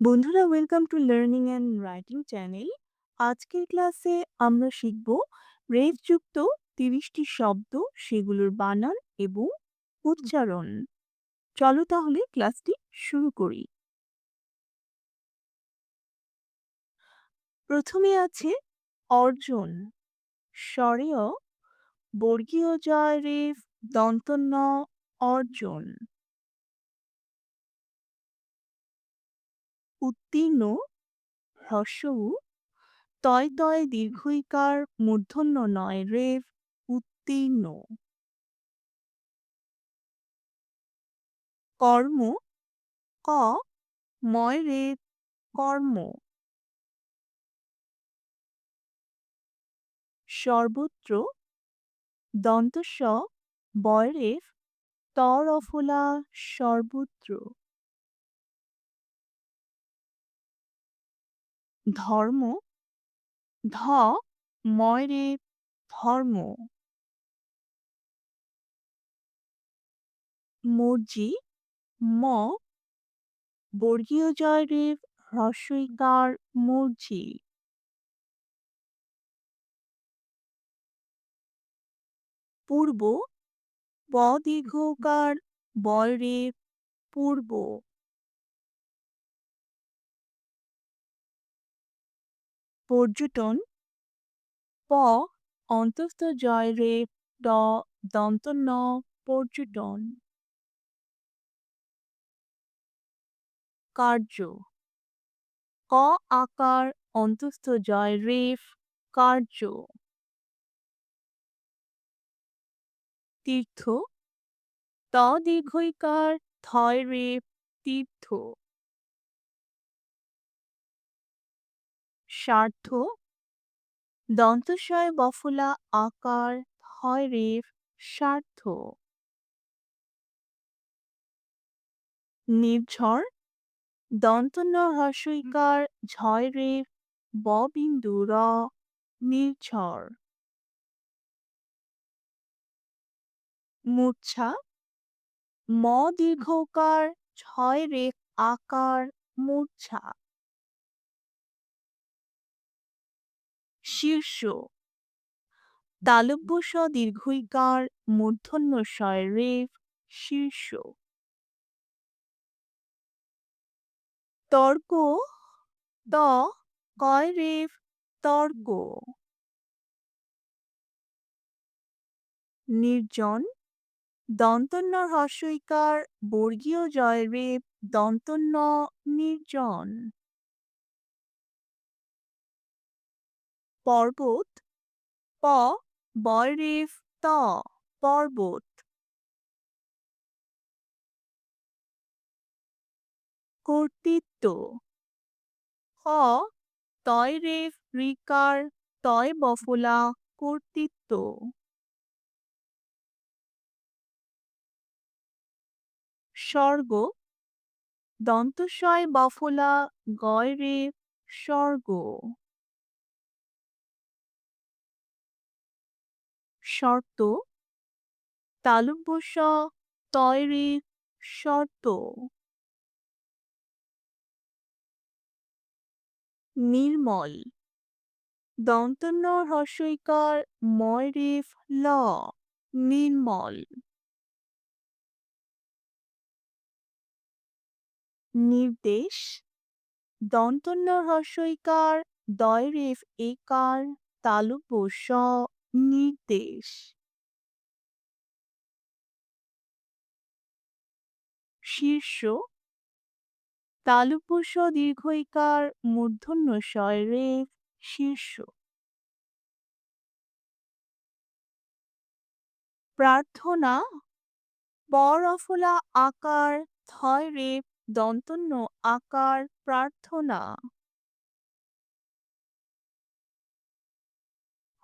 বন্ধুরা welcome to learning and writing channel আজকের ক্লাসে আমরা শিখব রেফযুক্ত তিরিশটি শব্দ, সেগুলোর বানান এবং উচ্চারণ। চলো তাহলে ক্লাসটি শুরু করি। প্রথমে আছে অর্জন। স্বরেয়, বর্গীয় জয় রেফ দন্তন্য অর্জন। উত্তীর্ণ হ্রস্ব উ, তয় তয় দীর্ঘইকার মূর্ধন্য নয় রেফ উত্তীর্ণ। কর্ম ক ময় রেফ কর্ম। সর্বত্র দন্ত স বয় তর অফলা সর্বত্র। ধর্ম, ধ ময় রেফ ধর্ম। মর্জি, ম বর্গীয় জয় রেফ হ্রস্বইকার মর্জি। পূর্ব প দীর্ঘকার বয় রেফ পূর্ব। পর্যটন প, অন্তস্থ জয় রেফ ট দন্ত ন পর্যটন। কার্য ক, আকার, অন্তস্থ জয় রেফ কার্য। তীর্থ ত, দীর্ঘইকার থয় রেফ তীর্থ। স্বার্থ, দন্তস্বয় বফলা আকার হয় রেফ স্বার্থ। নির্ঝর দন্তন্য হ্রস্বইকার ঝয় রেফ ব বিন্দু র নির্ঝর। মূর্ছা ম দীর্ঘকার ছয় রেফ আকার মূর্ছা। শীর্ষ। তালব্য স দীর্ঘইকার মূর্ধন্য শয় রেফ শীর্ষ। তর্ক ত কয় রেফ তর্ক। নির্জন দন্তন্য হ্রস্বইকার বর্গীয় জয় রেফ দন্তন্য নির্জন পর্বত, প বয় রেফ ত, পর্বত। কর্তৃত্ব হ তয় রেফ রিকার, তয় বফলা, কর্তৃত্ব। স্বর্গ, দন্তস্বয় বফলা গয় রেফ স্বর্গ। শর্ত? তালব্য স শর্ত। নির্মল। দন্তন্য হ্রস্বইকার ময় রেফ ল। নির্মল। নির্দেশ। দন্তন্য হ্রস্বইকার দয় রেফ একার তালব্য স নির্দেশ শীর্ষ স দীর্ঘইকার মূর্ধন্য রেফ শীর্ষ। প্রার্থনা পর অফলা আকার থয় রেফ দন্তন্য আকার প্রার্থনা।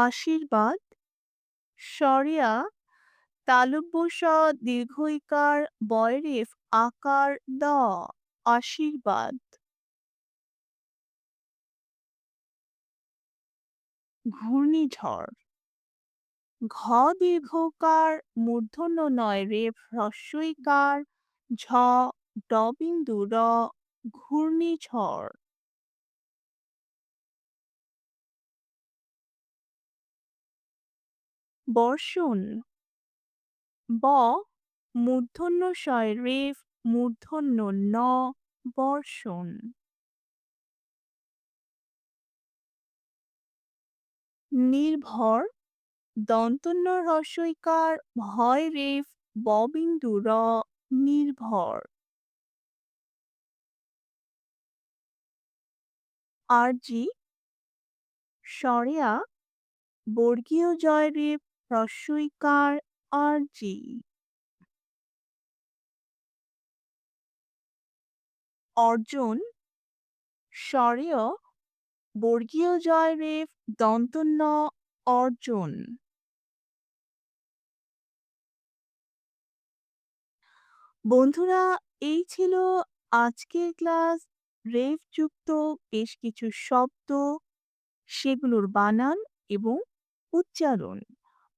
আশীর্বাদ। সরিয়া তালব্য স দীর্ঘইকার, বয়রেফ, আকার দ, আশীর্বাদ। ঘূর্ণিঝড়। ঘ, দীর্ঘকার মূর্ধন্য নয় রেফ, হ্রস্বইকার, ঝ ড বিন্দু র, ঘূর্ণিঝড়। বর্ষণ। ব, মূর্ধন্য শয় রেফ, মূর্ধন্য ন, বর্ষণ। নির্ভর, দন্তন্য হ্রস্বইকার ভয় রেফ, ববিন্দু র, নির্ভর। আরজি, সরেয়া, বর্গীয় জয় রেফ হ্রস্বইকার আরজি। অর্জন স্বরেয় বর্গীয় জয় রেফ দন্তন্য অর্জন। বন্ধুরা, এই ছিল আজকের ক্লাস। রেফযুক্ত বেশ কিছু শব্দ, সেগুলোর বানান এবং উচ্চারণ।